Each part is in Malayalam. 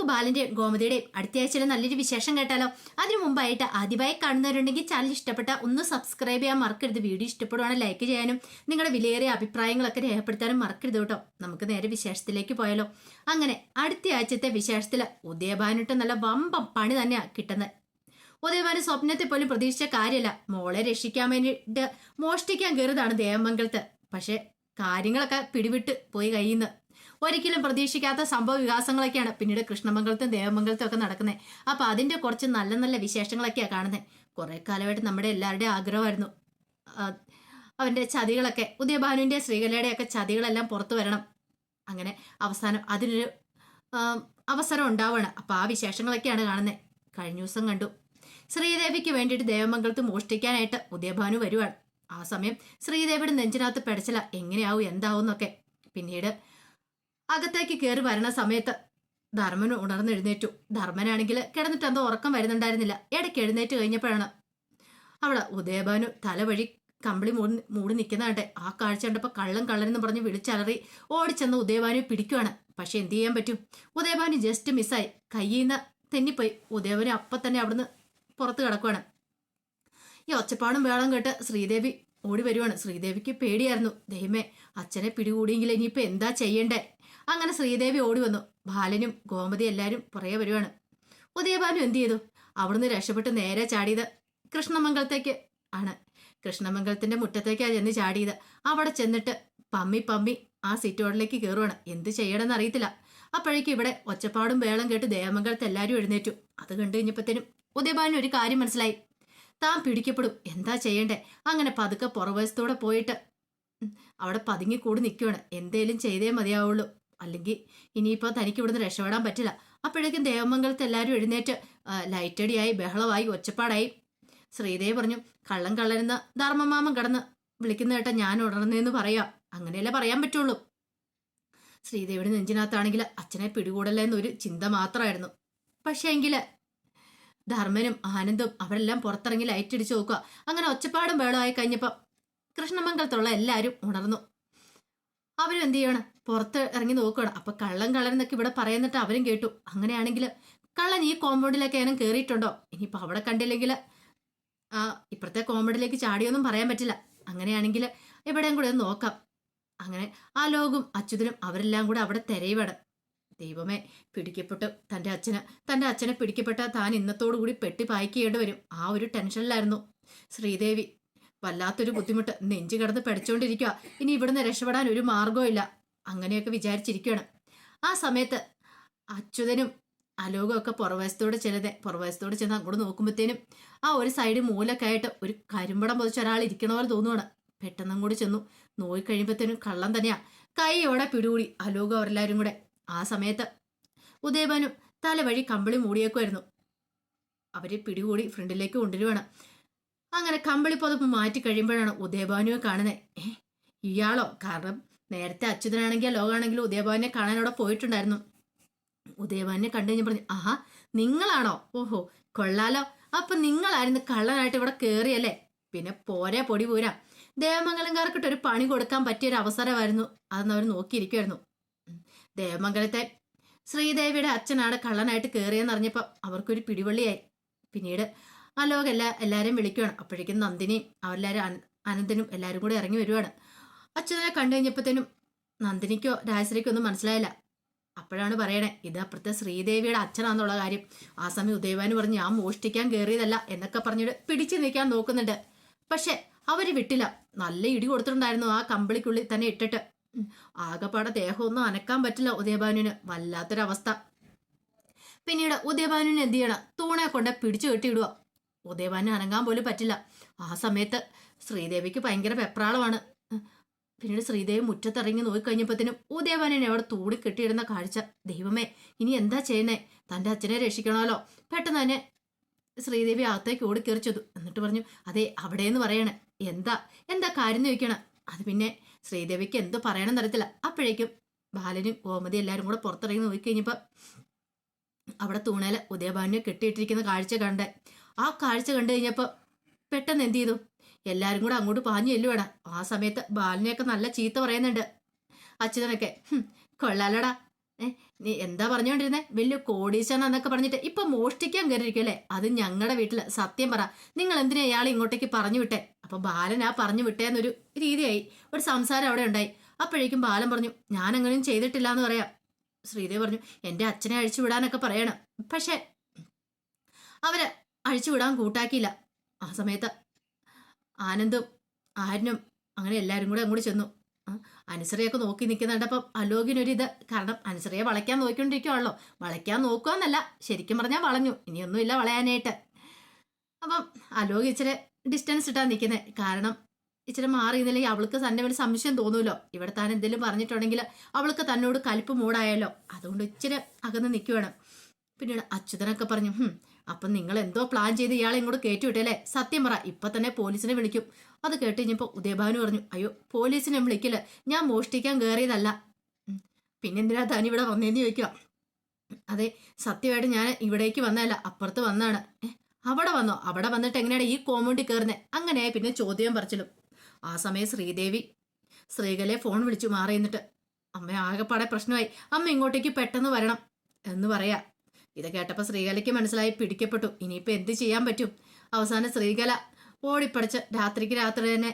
നമുക്ക് ബാലന്റെയും ഗോമതിയുടെയും അടുത്ത ആഴ്ചയിലെ നല്ലൊരു വിശേഷം കേട്ടാലോ? അതിനു മുമ്പായിട്ട് ആദ്യമായി കാണുന്നവരുണ്ടെങ്കിൽ ചാനൽ ഇഷ്ടപ്പെട്ട ഒന്ന് സബ്സ്ക്രൈബ് ചെയ്യാൻ മറക്കരുത്. വീഡിയോ ഇഷ്ടപ്പെടുവാണെങ്കിൽ ലൈക്ക് ചെയ്യാനും നിങ്ങളുടെ വിലയേറിയ അഭിപ്രായങ്ങളൊക്കെ രേഖപ്പെടുത്താനും മറക്കരുത് കേട്ടോ. നമുക്ക് നേരെ വിശേഷത്തിലേക്ക് പോയാലോ. അങ്ങനെ അടുത്ത ആഴ്ചത്തെ വിശേഷത്തിൽ ഉദയഭാനിട്ട് നല്ല വമ്പം പണി തന്നെയാ കിട്ടുന്നത് ഉദയഭാന് സ്വപ്നത്തെ പോലും പ്രതീക്ഷിച്ച കാര്യമല്ല മോളെ രക്ഷിക്കാൻ വേണ്ടിയിട്ട് മോഷ്ടിക്കാൻ കയറിയതാണ് ദേവമംഗലത്ത്. പക്ഷെ കാര്യങ്ങളൊക്കെ പിടിവിട്ട് പോയി കഴിയുന്നു. ഒരിക്കലും പ്രതീക്ഷിക്കാത്ത സംഭവ വികാസങ്ങളൊക്കെയാണ് പിന്നീട് കൃഷ്ണമംഗലത്തും ദേവമംഗലത്തും ഒക്കെ നടക്കുന്നത് അപ്പൊ അതിന്റെ കുറച്ച് നല്ല നല്ല വിശേഷങ്ങളൊക്കെയാണ് കാണുന്നത് കുറെ കാലമായിട്ട് നമ്മുടെ എല്ലാവരുടെയും ആഗ്രഹമായിരുന്നു. അവന്റെ ചതികളൊക്കെ ഉദയഭാനുവിന്റെ ശ്രീകലയുടെ ഒക്കെ ചതികളെല്ലാം പുറത്തു വരണം. അങ്ങനെ അവസാനം അതിനൊരു അവസരം ഉണ്ടാവുകയാണ് അപ്പൊ ആ വിശേഷങ്ങളൊക്കെയാണ് കാണുന്നത് കഴിഞ്ഞ ദിവസം കണ്ടു. ശ്രീദേവിക്ക് വേണ്ടിയിട്ട് ദേവമംഗലത്ത് മോഷ്ടിക്കാനായിട്ട് ഉദയഭാനു വരുവാണ്. ആ സമയം ശ്രീദേവിയുടെ നെഞ്ചിനകത്ത് പെടച്ചില എങ്ങനെയാവും എന്താവും എന്നൊക്കെ. പിന്നീട് അകത്തേക്ക് കയറി വരണ സമയത്ത് ധർമ്മൻ ഉണർന്നെഴുന്നേറ്റു. ധർമ്മനാണെങ്കിൽ കിടന്നിട്ട് എന്തോ ഉറക്കം വരുന്നുണ്ടായിരുന്നില്ല. ഇടയ്ക്ക് എഴുന്നേറ്റ് കഴിഞ്ഞപ്പോഴാണ് അവിടെ ഉദയഭാനു തലവഴി കമ്പിളി മൂടി മൂടി നിൽക്കുന്നതാണ്ടെ ആ കാഴ്ച കണ്ടപ്പോൾ കള്ളൻ കള്ളനെന്ന് പറഞ്ഞ് വിളിച്ചലറി ഓടിച്ചെന്ന് ഉദയഭാനു പിടിക്കുവാണ്. പക്ഷെ എന്ത് ചെയ്യാൻ പറ്റും? ഉദയഭാനു ജസ്റ്റ് മിസ്സായി കയ്യിൽ നിന്ന് തെന്നിപ്പോയി. ഉദയഭാനു അപ്പം തന്നെ അവിടുന്ന് പുറത്ത് കിടക്കുവാണ്. ഈ ഒച്ചപ്പാടും വേളം കേട്ട് ശ്രീദേവി ഓടി വരുവാണ്. ശ്രീദേവിക്ക് പേടിയായിരുന്നു. ദൈവമേ അച്ഛനെ പിടികൂടിയെങ്കിൽ ഇനിയിപ്പോൾ എന്താ ചെയ്യണ്ടേ? അങ്ങനെ ശ്രീദേവി ഓടി വന്നു. ബാലനും ഗോമതി എല്ലാവരും പുറകെ വരുവാണ്. ഉദയബാലു എന്തു ചെയ്തു? അവിടുന്ന് രക്ഷപ്പെട്ട് നേരെ ചാടിയത് കൃഷ്ണമംഗലത്തേക്ക് ആണ്. കൃഷ്ണമംഗലത്തിന്റെ മുറ്റത്തേക്കാണ് ചെന്ന് ചാടിയത്. അവിടെ ചെന്നിട്ട് പമ്മി പമ്മി ആ സിറ്റോഡിലേക്ക് കയറുവാണ് എന്ത് ചെയ്യണമെന്ന് അറിയത്തില്ല. അപ്പോഴേക്കും ഇവിടെ ഒച്ചപ്പാടും വേളം കേട്ട് ദേവമംഗലത്ത് എല്ലാവരും എഴുന്നേറ്റു. അത് കണ്ടു കഴിഞ്ഞപ്പോഴത്തേനും ഉദയഭാനു ഒരു കാര്യം മനസ്സിലായി. താൻ പിടിക്കപ്പെടും. എന്താ ചെയ്യണ്ടേ? അങ്ങനെ പതുക്കെ പുറവശത്തൂടെ പോയിട്ട് അവിടെ പതുങ്ങി കൂടി നിൽക്കുവാണ് എന്തേലും ചെയ്തേ മതിയാവുള്ളൂ. അല്ലെങ്കിൽ ഇനിയിപ്പോൾ തനിക്ക് ഇവിടുന്ന് രക്ഷപ്പെടാൻ പറ്റില്ല. അപ്പോഴേക്കും ദേവമംഗലത്ത് എല്ലാവരും എഴുന്നേറ്റ് ലൈറ്റടിയായി ബഹളമായി ഒച്ചപ്പാടായി. ശ്രീദേവി പറഞ്ഞു കള്ളം കള്ളരുന്ന ധർമ്മമാമൻ കടന്ന് വിളിക്കുന്ന കേട്ട ഞാൻ ഉണർന്നേന്ന് പറയാം. അങ്ങനെയല്ലേ പറയാൻ പറ്റുള്ളൂ. ശ്രീദേവിയുടെ നെഞ്ചിനകത്താണെങ്കിൽ അച്ഛനെ പിടികൂടല്ലേ എന്നൊരു ചിന്ത മാത്രമായിരുന്നു. പക്ഷേ എങ്കിൽ ധർമ്മനും ആനന്ദും അവരെല്ലാം പുറത്തിറങ്ങി ലൈറ്റ് അടിച്ചു നോക്കുക. അങ്ങനെ ഒച്ചപ്പാടും വേളമായി കഴിഞ്ഞപ്പം കൃഷ്ണമംഗലത്തുള്ള എല്ലാവരും ഉണർന്നു. അവരും എന്ത് ചെയ്യണം? പുറത്ത് ഇറങ്ങി നോക്കണം അപ്പൊ കള്ളൻ കള്ളൻ എന്നൊക്കെ ഇവിടെ പറയുന്നിട്ട് അവരും കേട്ടു. അങ്ങനെയാണെങ്കിൽ കള്ളൻ ഈ കോമ്പൗണ്ടിലേക്ക് ഏനും കയറിയിട്ടുണ്ടോ ഇനിയിപ്പോ അവിടെ കണ്ടില്ലെങ്കിൽ ആ ഇപ്പുറത്തെ കോമ്പൗണ്ടിലേക്ക് ചാടിയൊന്നും പറയാൻ പറ്റില്ല. അങ്ങനെയാണെങ്കിൽ എവിടെയും കൂടെ ഒന്ന് നോക്കാം. അങ്ങനെ ആ ലോകും അച്യുതനും അവരെല്ലാം കൂടെ അവിടെ തിരയുവാണ്. ദൈവമേ പിടിക്കപ്പെട്ടു. തന്റെ അച്ഛന് തന്റെ അച്ഛനെ പിടിക്കപ്പെട്ട താൻ ഇന്നത്തോടു കൂടി പെട്ടി പായ്ക്കേണ്ടി വരും. ആ ഒരു ടെൻഷനിലായിരുന്നു ശ്രീദേവി. വല്ലാത്തൊരു ബുദ്ധിമുട്ട്. നെഞ്ചു കിടന്ന് പഠിച്ചുകൊണ്ടിരിക്കുക ഇനി ഇവിടുന്ന് രക്ഷപ്പെടാൻ ഒരു മാർഗവും ഇല്ല അങ്ങനെയൊക്കെ വിചാരിച്ചിരിക്കുകയാണ്. ആ സമയത്ത് അച്യുതനും അലോകമൊക്കെ ഒക്കെ ചെല്ലത് പുറവശത്തോടെ ചെന്ന് അങ്ങോട്ട് നോക്കുമ്പോഴത്തേനും ആ ഒരു സൈഡ് മൂലൊക്കെ ആയിട്ട് ഒരു കരിമ്പടം പൊതിച്ച ഒരാൾ ഇരിക്കണ പോലെ തോന്നുവാണ്. പെട്ടെന്ന് അങ്ങോട്ട് ചെന്നു. നോയി കഴിയുമ്പോഴത്തേനും കള്ളം തന്നെയാ. കൈയോടെ പിടികൂടി അലോകം അവരെല്ലാവരും കൂടെ. ആ സമയത്ത് ഉദയഭാനും തല വഴി കമ്പിളി മൂടിയേക്കുമായിരുന്നു അവരെ പിടികൂടി ഫ്രണ്ടിലേക്ക് കൊണ്ടുവരുവാണ്. അങ്ങനെ കമ്പിളി പുതപ്പ് മാറ്റി കഴിയുമ്പോഴാണ് ഉദയഭാനുവെ കാണുന്നത് ഇയാളോ? കാരണം നേരത്തെ അച്യുതനാണെങ്കിൽ ലോകാണെങ്കിലും കാണാൻ അവിടെ പോയിട്ടുണ്ടായിരുന്നു. ഉദയഭാനെ കണ്ടു കഴിഞ്ഞ് പറഞ്ഞു ആഹാ നിങ്ങളാണോ? ഓഹോ കൊള്ളാലോ. അപ്പൊ നിങ്ങളായിരുന്നു കള്ളനായിട്ട് ഇവിടെ കയറിയല്ലേ പിന്നെ പോരെ പൊടി പോരാ. ദേവമംഗലംകാർക്കിട്ട് ഒരു പണി കൊടുക്കാൻ പറ്റിയൊരു അവസരമായിരുന്നു. അതെന്ന് അവർ നോക്കിയിരിക്കുമായിരുന്നു. ദേവമംഗലത്തെ ശ്രീദേവിയുടെ അച്ഛനാണ് കള്ളനായിട്ട് കയറിയെന്നറിഞ്ഞപ്പോൾ അവർക്കൊരു പിടിവള്ളിയായി. പിന്നീട് ആ ലോകം എല്ലാ എല്ലാവരെയും വിളിക്കുവാണ്. അപ്പോഴേക്കും നന്ദിനി അവരെല്ലാവരും അന- അനന്തനും എല്ലാവരും കൂടെ ഇറങ്ങി വരുവാണ്. അച്ഛനെ കണ്ടു കഴിഞ്ഞപ്പോഴത്തേനും നന്ദിനിക്കോ രാജശ്രീക്കോ ഒന്നും മനസ്സിലായില്ല. അപ്പോഴാണ് പറയണേ ഇത് അപ്പുറത്തെ ശ്രീദേവിയുടെ അച്ഛനാന്നുള്ള കാര്യം. ആ സമയം ഉദയവാന് പറഞ്ഞ് ഞാൻ മോഷ്ടിക്കാൻ കയറിയതല്ല എന്നൊക്കെ പറഞ്ഞിട്ട് പിടിച്ചു നിൽക്കാൻ നോക്കുന്നുണ്ട്. പക്ഷെ അവർ വിട്ടില്ല. നല്ല ഇടി കൊടുത്തിട്ടുണ്ടായിരുന്നു ആ കമ്പിളിക്കുള്ളിൽ തന്നെ ഇട്ടിട്ട്. ആകെപ്പാടെ ദേഹമൊന്നും അനക്കാൻ പറ്റില്ല ഉദയഭാനുവിന്. വല്ലാത്തൊരവസ്ഥ. പിന്നീട് ഉദയഭാനുവിന് എന്ത് ചെയ്യണം? തൂണെ കൊണ്ട് പിടിച്ചു കെട്ടിയിടുക ഉദയഭാനു അനങ്ങാൻ പോലും പറ്റില്ല. ആ സമയത്ത് ശ്രീദേവിക്ക് ഭയങ്കര പെപ്രാളമാണ്. പിന്നീട് ശ്രീദേവി മുറ്റത്തിറങ്ങി നോക്കിക്കഴിഞ്ഞപ്പോഴത്തേനും ഉദയഭാനുവിനെ അവിടെ തൂടി കെട്ടിയിടുന്ന കാഴ്ച. ദൈവമേ ഇനി എന്താ ചെയ്യുന്നേ തന്റെ അച്ഛനെ രക്ഷിക്കണമല്ലോ. പെട്ടെന്ന് തന്നെ ശ്രീദേവി അകത്തേക്ക് ഓടി കയറിച്ചതു എന്നിട്ട് പറഞ്ഞു അതെ അവിടെയെന്ന് പറയണേ. എന്താ? എന്താ കാര്യം ചോദിക്കണം? അത് പിന്നെ ശ്രീദേവിക്ക് എന്തോ പറയണം തരത്തില്ല അപ്പോഴേക്കും ബാലനും ഗോമതി എല്ലാവരും കൂടെ പുറത്തിറങ്ങി നോക്കിക്കഴിഞ്ഞപ്പോൾ അവിടെ തൂണേൽ ഉദയഭാനുവിനെ കെട്ടിയിട്ടിരിക്കുന്ന കാഴ്ച കണ്ടേ. ആ കാഴ്ച കണ്ടു കഴിഞ്ഞപ്പോൾ പെട്ടെന്ന് എന്ത് ചെയ്തു? എല്ലാരും കൂടെ അങ്ങോട്ട് പാഞ്ഞു ചെല്ലുവാണ് ആ സമയത്ത് ബാലിനെയൊക്കെ നല്ല ചീത്ത പറയുന്നുണ്ട്. അച്യുതനൊക്കെ "ഹും, കൊള്ളാലടാ. ഏ നീ എന്താ പറഞ്ഞുകൊണ്ടിരുന്നേ വലിയ കോടീശാണ് എന്നൊക്കെ പറഞ്ഞിട്ട് ഇപ്പൊ മോഷ്ടിക്കാൻ കയറിയിരിക്കല്ലേ അത് ഞങ്ങളുടെ വീട്ടിൽ. സത്യം പറ. നിങ്ങൾ എന്തിനാ ഇയാളെ ഇങ്ങോട്ടേക്ക് പറഞ്ഞു വിട്ടേ? അപ്പൊ ബാലൻ ആ പറഞ്ഞു വിട്ടേന്നൊരു രീതിയായി. ഒരു സംസാരം അവിടെ ഉണ്ടായി. അപ്പോഴേക്കും ബാലൻ പറഞ്ഞു ഞാൻ അങ്ങനെയും ചെയ്തിട്ടില്ല എന്ന് പറയാം. ശ്രീദേവി പറഞ്ഞു എന്റെ അച്ഛനെ അഴിച്ചു വിടാനൊക്കെ പറയണം. പക്ഷെ അവർ അഴിച്ചു വിടാൻ കൂട്ടാക്കിയില്ല. ആ സമയത്ത് ആനന്ദും ആര്യനും അങ്ങനെ എല്ലാവരും കൂടെ അങ്ങോട്ട് ചെന്നു. അനുസരയൊക്കെ നോക്കി നിൽക്കുന്നുണ്ടപ്പം അലോകിനൊരിത്. കാരണം അനുസരയെ വളയ്ക്കാൻ നോക്കിക്കൊണ്ടിരിക്കുവാണല്ലോ. വളയ്ക്കാൻ നോക്കുകയെന്നല്ല ശരിക്കും പറഞ്ഞാൽ വളഞ്ഞു. ഇനിയൊന്നുമില്ല വളയാനായിട്ട്. അപ്പം അലോക് ഇച്ചിരി ഡിസ്റ്റൻസ് ഇട്ടാ നിൽക്കുന്നത് കാരണം ഇച്ചിരി മാറി നിന്നില്ലെങ്കിൽ അവൾക്ക് തന്നെ വലിയ സംശയം തോന്നുമല്ലോ ഇവിടെ താൻ എന്തെങ്കിലും പറഞ്ഞിട്ടുണ്ടെങ്കിൽ അവൾക്ക് തന്നോട് കലിപ്പ് മൂടായാലോ. അതുകൊണ്ട് ഇച്ചിരി അകന്ന് നിൽക്കുവാണ് പിന്നീട് അച്യുതനൊക്കെ പറഞ്ഞു അപ്പം നിങ്ങൾ എന്തോ പ്ലാൻ ചെയ്ത് ഇയാളെ ഇങ്ങോട്ട് കയറ്റി സത്യം പറ ഇപ്പൊ തന്നെ പോലീസിനെ വിളിക്കും. അത് കേട്ട് ഉദയഭാനു പറഞ്ഞു അയ്യോ പോലീസിനെ വിളിക്കില്ല. ഞാൻ മോഷ്ടിക്കാൻ കയറിയതല്ല. പിന്നെന്തിനാ താൻ ഇവിടെ വന്നേന്ന് ചോദിക്കുക? അതെ സത്യമായിട്ട് ഞാൻ ഇവിടേക്ക് വന്നതല്ല അപ്പുറത്ത് വന്നാണ് അവിടെ വന്നോ? അവിടെ വന്നിട്ട് എങ്ങനെയാണ് ഈ കോമ്പൗണ്ടിൽ കയറുന്നത് അങ്ങനെ പിന്നെ ചോദ്യം പറിച്ചിലും. ആ സമയം ശ്രീദേവി ശ്രീകലെ ഫോൺ വിളിച്ചു മാറി എന്നിട്ട് അമ്മ ആകെപ്പാടെ പ്രശ്നമായി. അമ്മ ഇങ്ങോട്ടേക്ക് പെട്ടെന്ന് വരണം എന്ന് പറയാ. ഇത് കേട്ടപ്പോൾ ശ്രീകലയ്ക്ക് മനസ്സിലായി പിടിക്കപ്പെട്ടു. ഇനിയിപ്പോൾ എന്ത് ചെയ്യാൻ പറ്റും? അവസാനം ശ്രീകല ഓടിപ്പടച്ച് രാത്രിക്ക് രാത്രി തന്നെ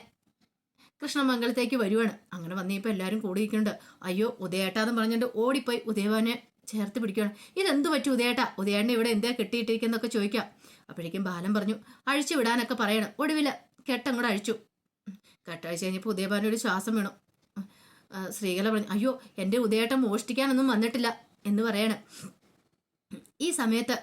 കൃഷ്ണമംഗലത്തേക്ക് വരുവാണ്. അങ്ങനെ വന്നിപ്പോൾ എല്ലാവരും കൂടിയിരിക്കുന്നുണ്ട്. അയ്യോ ഉദയേട്ടാന്ന് പറഞ്ഞുകൊണ്ട് ഓടിപ്പോയി ഉദയവാനെ ചേർത്ത് പിടിക്കുകയാണ് ഇതെന്ത് പറ്റും ഉദയേട്ടാ? ഉദയേട്ടനെ ഇവിടെ എന്താ കെട്ടിയിട്ടിരിക്കുന്നൊക്കെ ചോദിക്കാം. അപ്പോഴേക്കും ബാലൻ പറഞ്ഞു അഴിച്ചു വിടാനൊക്കെ പറയണം. ഒടുവിൽ കൂടെ അഴിച്ചു. കെട്ടഴിച്ച് കഴിഞ്ഞപ്പോൾ ഉദയഭാനൊരു ശ്വാസം വീണു. ശ്രീകല പറഞ്ഞു അയ്യോ എന്റെ ഉദയേട്ടം മോഷ്ടിക്കാനൊന്നും വന്നിട്ടില്ല എന്ന് പറയണം. ഈ സമയത്ത്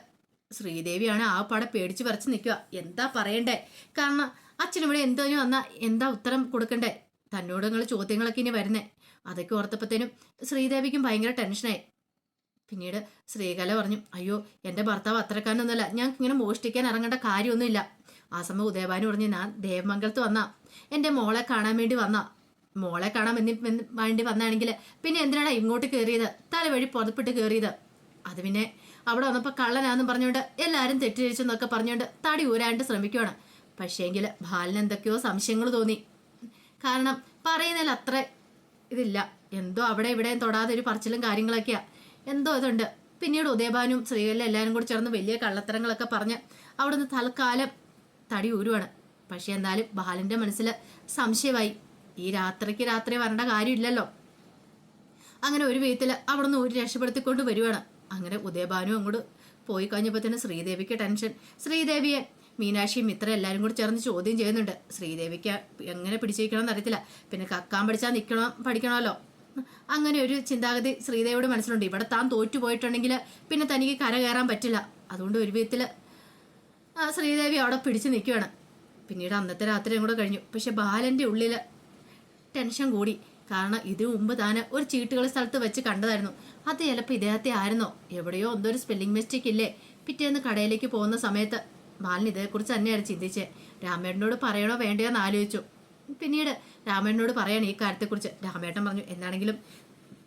ശ്രീദേവിയാണ് ആ പാടെ പേടിച്ച് പറിച്ച് നിൽക്കുക. എന്താ പറയണ്ടേ? കാരണം അച്ഛനിവിടെ എന്തോനും വന്നാൽ എന്താ ഉത്തരം കൊടുക്കണ്ടേ? തന്നോട് നിങ്ങൾ ചോദ്യങ്ങളൊക്കെ ഇനി വരുന്നേ. അതൊക്കെ ഓർത്തപ്പത്തേനും ശ്രീദേവിക്കും ഭയങ്കര ടെൻഷനായി. പിന്നീട് ശ്രീകല പറഞ്ഞു അയ്യോ എന്റെ ഭർത്താവ് അത്രക്കാരനൊന്നുമല്ല. ഞങ്ങൾക്ക് ഇങ്ങനെ മോഷ്ടിക്കാൻ ഇറങ്ങേണ്ട കാര്യമൊന്നുമില്ല. ആ സമയം ഉദയഭാനു പറഞ്ഞു ഞാൻ ദേവമംഗലത്ത് വന്നാ. എന്റെ മോളെ കാണാൻ വേണ്ടി വന്നാ. മോളെ കാണാൻ വേണ്ടി വന്നാണെങ്കിൽ പിന്നെ എന്തിനാണ് ഇങ്ങോട്ട് കയറിയത് തലവഴി പുറപ്പെട്ട് കയറിയത് അത് പിന്നെ അവിടെ വന്നപ്പോൾ കള്ളനാന്നും പറഞ്ഞുകൊണ്ട് എല്ലാവരും തെറ്റിദ്ധരിച്ചെന്നൊക്കെ പറഞ്ഞുകൊണ്ട് തടി ഊരാണ്ട് ശ്രമിക്കുവാണ്. പക്ഷേങ്കിൽ ബാലിന് എന്തൊക്കെയോ സംശയങ്ങൾ തോന്നി. കാരണം പറയുന്നതിൽ അത്ര ഇതില്ല. എന്തോ അവിടെ ഇവിടെയും തൊടാതെ ഒരു പറച്ചിലും കാര്യങ്ങളൊക്കെയാ. എന്തോ ഇതുണ്ട്. പിന്നീട് ഉദയഭാനും ശ്രീകലിലും എല്ലാവരും കൂടി ചേർന്ന് വലിയ കള്ളത്തരങ്ങളൊക്കെ പറഞ്ഞ് അവിടെ നിന്ന് തൽക്കാലം തടി ഊരുവാണ്. പക്ഷെ എന്നാലും ബാലന്റെ മനസ്സിൽ സംശയമായി. ഈ രാത്രിക്ക് രാത്രി വരേണ്ട കാര്യമില്ലല്ലോ. അങ്ങനെ ഒരു വിധത്തിൽ നിന്ന് ഊരി രക്ഷപ്പെടുത്തിക്കൊണ്ട് വരുവാണ്. അങ്ങനെ ഉദയഭാനു അങ്ങോട്ട് പോയി കഴിഞ്ഞപ്പോൾ തന്നെ ശ്രീദേവിക്ക് ടെൻഷൻ ശ്രീദേവിയെ മീനാക്ഷിയും ഇത്ര എല്ലാവരും കൂടി ചേർന്ന് ചോദ്യം ചെയ്യുന്നുണ്ട്. ശ്രീദേവിക്ക് എങ്ങനെ പിടിച്ചിരിക്കണം എന്നറിയത്തില്ല പിന്നെ കക്കാൻ പഠിച്ചാൽ നിൽക്കണം പഠിക്കണമല്ലോ. അങ്ങനെ ഒരു ചിന്താഗതി ശ്രീദേവിയുടെ മനസ്സിലുണ്ട്. ഇവിടെ താൻ തോറ്റു പോയിട്ടുണ്ടെങ്കിൽ പിന്നെ തനിക്ക് കര കയറാൻ പറ്റില്ല. അതുകൊണ്ട് ഒരു വിധത്തിൽ ശ്രീദേവി അവിടെ പിടിച്ചു നിൽക്കുകയാണ് പിന്നീട് അന്നത്തെ രാത്രിയും കൂടെ കഴിഞ്ഞു. പക്ഷെ ബാലന്റെ ഉള്ളിൽ ടെൻഷൻ കൂടി. കാരണം ഇതിനു മുമ്പ് താൻ ഒരു ചീട്ടുകളി സ്ഥലത്ത് വെച്ച് കണ്ടതായിരുന്നു. അത് ചിലപ്പോൾ ഇദ്ദേഹത്തെ ആയിരുന്നോ. എവിടെയോ എന്തൊരു സ്പെല്ലിംഗ് മിസ്റ്റേക്ക് ഇല്ലേ? പിറ്റേന്ന് കടയിലേക്ക് പോകുന്ന സമയത്ത് ബാലൻ ഇതേക്കുറിച്ച് തന്നെയാണ് ചിന്തിച്ചേ. രാമേട്ടനോട് പറയണോ വേണ്ടയോ എന്ന് ആലോചിച്ചു. പിന്നീട് രാമേട്ടനോട് പറയാണ് ഈ കാര്യത്തെക്കുറിച്ച്. രാമേട്ടൻ പറഞ്ഞു എന്താണെങ്കിലും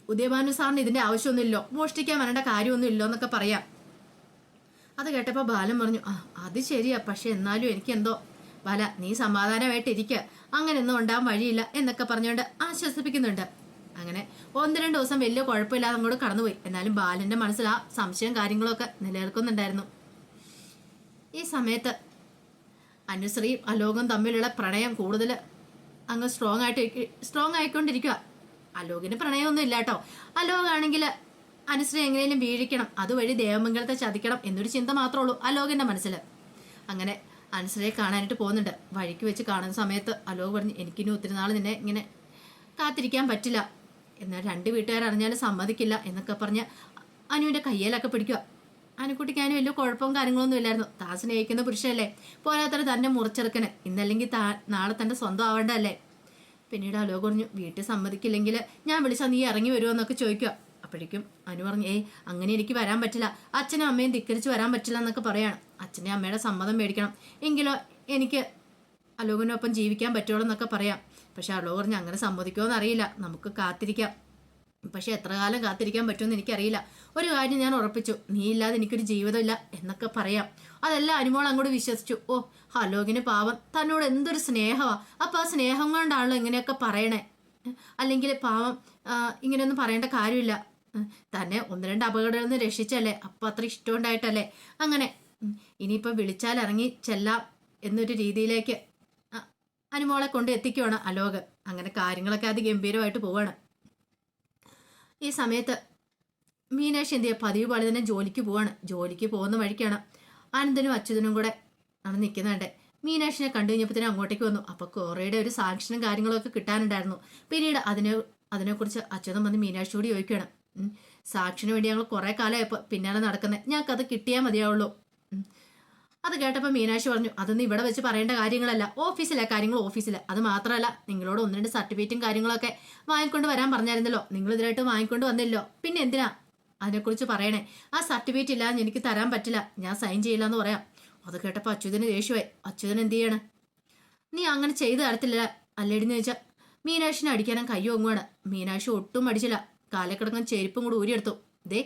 ഉദയഭാനു സാറിന് ഇതിന്റെ ആവശ്യമൊന്നുമില്ലോ. മോഷ്ടിക്കാൻ വരേണ്ട കാര്യമൊന്നും ഇല്ലോ എന്നൊക്കെ പറയാം. അത് കേട്ടപ്പോൾ ബാലൻ പറഞ്ഞു ആ അത് ശരിയാ. പക്ഷെ എന്നാലും എനിക്ക് എന്തോ ബാല നീ സമാധാനമായിട്ടിരിക്കുക അങ്ങനെയൊന്നും ഉണ്ടാകാൻ വഴിയില്ല എന്നൊക്കെ പറഞ്ഞുകൊണ്ട് ആശ്വസിപ്പിക്കുന്നുണ്ട്. അങ്ങനെ ഒന്ന് രണ്ട് ദിവസം വലിയ കുഴപ്പമില്ലാതെ അങ്ങോട്ട് കടന്നുപോയി. എന്നാലും ബാലന്റെ മനസ്സിൽ ആ സംശയം കാര്യങ്ങളൊക്കെ നിലനിൽക്കുന്നുണ്ടായിരുന്നു. ഈ സമയത്ത് അനുശ്രീയും അലോകും തമ്മിലുള്ള പ്രണയം കൂടുതൽ അങ്ങ് സ്ട്രോങ് ആയിട്ട് സ്ട്രോങ് ആയിക്കൊണ്ടിരിക്കുക അലോകിന് പ്രണയമൊന്നും ഇല്ല കേട്ടോ. അലോകാണെങ്കിൽ അനുശ്രീ എങ്ങനെയും വീഴിക്കണം. അതുവഴി ദേവമംഗലത്തെ ചതിക്കണം എന്നൊരു ചിന്ത മാത്രമേ ഉള്ളൂ അലോകിന്റെ മനസ്സിൽ. അങ്ങനെ അനുശ്രീയെ കാണാനായിട്ട് പോകുന്നുണ്ട്. വഴിക്ക് വെച്ച് കാണുന്ന സമയത്ത് അലോക് പറഞ്ഞു എനിക്കിനി ഒത്തിരി നാൾ നിന്നെ ഇങ്ങനെ കാത്തിരിക്കാൻ പറ്റില്ല. എന്നാൽ രണ്ട് വീട്ടുകാരറിഞ്ഞാലും സമ്മതിക്കില്ല എന്നൊക്കെ പറഞ്ഞ് അനുവിന്റെ കയ്യിലൊക്കെ പിടിക്കുക അനുക്കുട്ടിക്ക് അതിന് വലിയ കുഴപ്പവും കാര്യങ്ങളൊന്നും ഇല്ലായിരുന്നു. താൻ സ്നേഹിക്കുന്ന പുരുഷനല്ലേ? പോരാത്തത് തന്നെ മുറിച്ചെടുക്കണേ. ഇന്നല്ലെങ്കിൽ താ നാളെ തന്റെ സ്വന്തം ആവേണ്ടതല്ലേ? പിന്നീട് അലോ പറഞ്ഞു വീട്ടിൽ സമ്മതിക്കില്ലെങ്കിൽ ഞാൻ വിളിച്ചാൽ നീ ഇറങ്ങി വരുമോ എന്നൊക്കെ ചോദിക്കുക അപ്പോഴേക്കും അനു പറഞ്ഞു ഏയ് അങ്ങനെ എനിക്ക് വരാൻ പറ്റില്ല. അച്ഛനും അമ്മയും ധിക്കരിച്ച് വരാൻ പറ്റില്ല എന്നൊക്കെ പറയാണ്. അച്ഛന്റെ അമ്മയുടെ സമ്മതം മേടിക്കണം. എങ്കിലോ എനിക്ക് അലോകനൊപ്പം ജീവിക്കാൻ പറ്റുള്ളൂ എന്നൊക്കെ പറയാം. പക്ഷെ അവളോ പറഞ്ഞ് അങ്ങനെ സമ്മതിക്കുമോ എന്നറിയില്ല. നമുക്ക് കാത്തിരിക്കാം. പക്ഷെ എത്ര കാലം കാത്തിരിക്കാൻ പറ്റുമെന്ന് എനിക്കറിയില്ല. ഒരു കാര്യം ഞാൻ ഉറപ്പിച്ചു. നീ ഇല്ലാതെ എനിക്കൊരു ജീവിതമില്ല എന്നൊക്കെ പറയാം. അതെല്ലാം അനുമോൾ അങ്ങോട്ട് വിശ്വസിച്ചു. ഓ ഹലോകിന് പാവം. തന്നോട് എന്തൊരു സ്നേഹമാ അപ്പൊ ആ സ്നേഹം കൊണ്ടാണല്ലോ ഇങ്ങനെയൊക്കെ പറയണേ. അല്ലെങ്കിൽ പാവം ഇങ്ങനെയൊന്നും പറയേണ്ട കാര്യമില്ല. തന്നെ ഒന്ന് രണ്ട് അപകടങ്ങളിൽ നിന്ന് രക്ഷിച്ചല്ലേ. അപ്പം അത്ര ഇഷ്ടമുണ്ടായിട്ടല്ലേ. അങ്ങനെ ഇനിയിപ്പോ വിളിച്ചാൽ ഇറങ്ങി ചെല്ലാം എന്നൊരു രീതിയിലേക്ക് അനുമോളെ കൊണ്ട് എത്തിക്കുവാണ് അലോക്. അങ്ങനെ കാര്യങ്ങളൊക്കെ അത് ഗംഭീരമായിട്ട് പോവാണ്. ഈ സമയത്ത് മീനാക്ഷി എന്ത് ചെയ്യുക പതിവ് പോലെ തന്നെ ജോലിക്ക് പോവാണ്. ജോലിക്ക് പോകുന്ന വഴിക്കാണ് ആനന്ദനും അച്യുതനും കൂടെ ആണ് നിൽക്കുന്നുണ്ട്. മീനാക്ഷിനെ കണ്ടു കഴിഞ്ഞപ്പോൾ തന്നെ അങ്ങോട്ടേക്ക് വന്നു. അപ്പോൾ കോറയുടെ ഒരു സാക്ഷനും കാര്യങ്ങളൊക്കെ കിട്ടാനുണ്ടായിരുന്നു. പിന്നീട് അതിനെ അതിനെക്കുറിച്ച് അച്യുതൻ വന്ന് മീനാക്ഷിയോട് ചോദിക്കുകയാണ്. സാക്ഷിന് വേണ്ടി ഞങ്ങൾ കുറേ കാലമായപ്പോൾ പിന്നാലെ നടക്കുന്നത് ഞങ്ങൾക്കത് കിട്ടിയാൽ മതിയാവുള്ളൂ. അത് കേട്ടപ്പോൾ മീനാക്ഷി പറഞ്ഞു അതൊന്നും ഇവിടെ വെച്ച് പറയേണ്ട കാര്യങ്ങളല്ല. ഓഫീസിലെ കാര്യങ്ങൾ ഓഫീസിലെ. അത് മാത്രമല്ല നിങ്ങളോട് ഒന്ന് രണ്ട് സർട്ടിഫിക്കറ്റും കാര്യങ്ങളൊക്കെ വാങ്ങിക്കൊണ്ട് വരാൻ പറഞ്ഞായിരുന്നല്ലോ. നിങ്ങൾ ഇതിനായിട്ട് വാങ്ങിക്കൊണ്ട് വന്നില്ലോ പിന്നെ എന്തിനാ അതിനെക്കുറിച്ച് പറയണേ? ആ സർട്ടിഫിക്കറ്റ് ഇല്ലാന്ന് എനിക്ക് തരാൻ പറ്റില്ല. ഞാൻ സൈൻ ചെയ്യില്ല എന്ന് പറയാം. അത് കേട്ടപ്പോൾ അച്യുതന് ദേഷ്യമായി. അച്യുതൻ എന്ത് ചെയ്യണം? നീ അങ്ങനെ ചെയ്തു തരത്തില്ല അല്ലേടിന്ന് ചോദിച്ചാൽ മീനാക്ഷിനെ അടിക്കാനും കൈ ഒങ്ങുവാണ് മീനാക്ഷി ഒട്ടും അടിച്ചില്ല കാലക്കിടങ്ങൻ ചെരുപ്പും കൂടി ഊരിയെടുത്തു. ദേ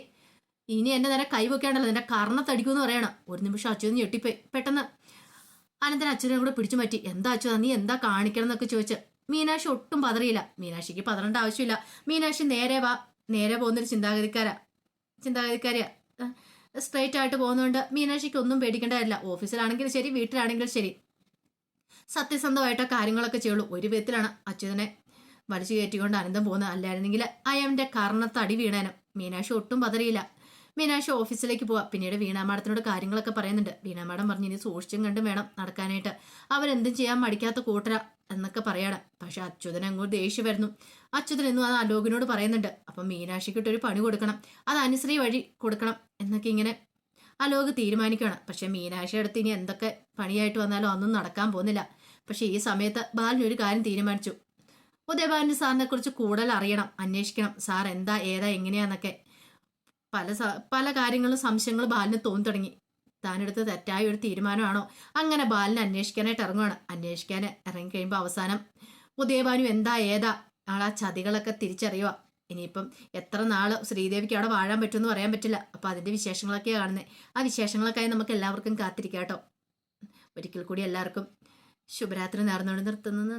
ഇനി എന്റെ നേരെ കൈ വെക്കാണ്ടല്ലോ നിന്റെ കർണത്തടിക്കുമെന്ന് പറയണം. ഒരു നിമിഷം അച്യുതൻ ഞെട്ടിപ്പോയി. പെട്ടെന്ന് അനന്തൻ അച്ഛനെ കൂടെ പിടിച്ചു മാറ്റി. എന്താ അച്യുത നീ എന്താ കാണിക്കണം എന്നൊക്കെ ചോദിച്ച്. മീനാക്ഷി ഒട്ടും പതറിയില്ല. മീനാക്ഷിക്ക് പതറേണ്ട ആവശ്യമില്ല. മീനാക്ഷി നേരെ വാ. നേരെ പോകുന്നൊരു ചിന്താഗതിക്കാരാ. ചിന്താഗതിക്കാരിയാ. സ്ട്രൈറ്റ് ആയിട്ട് പോകുന്നതുകൊണ്ട് മീനാക്ഷിക്ക് ഒന്നും പേടിക്കേണ്ടതല്ല ഓഫീസിലാണെങ്കിലും ശരി വീട്ടിലാണെങ്കിലും ശരി. സത്യസന്ധമായിട്ട് കാര്യങ്ങളൊക്കെ ചെയ്യുള്ളൂ. ഒരു വിധത്തിലാണ് അച്യുതനെ വലിച്ചു കയറ്റിക്കൊണ്ട് അനന്തം പോകുന്നത്. അല്ലായിരുന്നെങ്കിൽ അയാളുടെ കർണത്തടി വീണാനും. മീനാക്ഷി ഒട്ടും പതറിയില്ല. മീനാക്ഷി ഓഫീസിലേക്ക് പോവാ. പിന്നീട് വീണാ മാഡത്തിനോട് കാര്യങ്ങളൊക്കെ പറയുന്നുണ്ട്. വീണാ മാഡം പറഞ്ഞു ഇനി സൂക്ഷിച്ചും കണ്ടും വേണം നടക്കാനായിട്ട്. അവരെന്തും ചെയ്യാൻ മടിക്കാത്ത കൂട്ടര എന്നൊക്കെ പറയാണ്. പക്ഷെ അച്യുതൻ അങ്ങോട്ട് ദേഷ്യം വരുന്നു. അച്യുതൻ എന്നും അത് അലോകിനോട് പറയുന്നുണ്ട്. അപ്പം മീനാക്ഷിക്കിട്ടൊരു പണി കൊടുക്കണം. അത് അനുശ്രീ വഴി കൊടുക്കണം എന്നൊക്കെ ഇങ്ങനെ അലോക് തീരുമാനിക്കുകയാണ്. പക്ഷെ മീനാക്ഷി അടുത്ത് ഇനി എന്തൊക്കെ പണിയായിട്ട് വന്നാലും ഒന്നും നടക്കാൻ പോകുന്നില്ല. പക്ഷെ ഈ സമയത്ത് ബാലിനൊരു കാര്യം തീരുമാനിച്ചു. ഉദയബാലിന് സാറിനെ കുറിച്ച് കൂടുതൽ അറിയണം അന്വേഷിക്കണം. സാർ എന്താ ഏതാ എങ്ങനെയാന്നൊക്കെ. പല പല കാര്യങ്ങളും സംശയങ്ങൾ ബാലിന് തോന്നി തുടങ്ങി. താനെടുത്ത് തെറ്റായ ഒരു തീരുമാനമാണോ? അങ്ങനെ ബാലിനെ അന്വേഷിക്കാനായിട്ട് ഇറങ്ങുവാണ്. അന്വേഷിക്കാൻ ഇറങ്ങിക്കഴിയുമ്പോൾ അവസാനം ഉദയഭാനു എന്താ ഏതാ? ആ ചതികളൊക്കെ തിരിച്ചറിയുക. ഇനിയിപ്പം എത്ര നാൾ ശ്രീദേവിക്ക് അവിടെ വാഴാൻ പറ്റുമെന്ന് പറയാൻ പറ്റില്ല. അപ്പം അതിന്റെ വിശേഷങ്ങളൊക്കെ കാണുന്നത് ആ വിശേഷങ്ങളൊക്കെയായി നമുക്ക് എല്ലാവർക്കും കാത്തിരിക്കാം കേട്ടോ ഒരിക്കൽ കൂടി എല്ലാവർക്കും ശുഭരാത്രി നേർന്നുകൊണ്ട് നിർത്തുന്നു.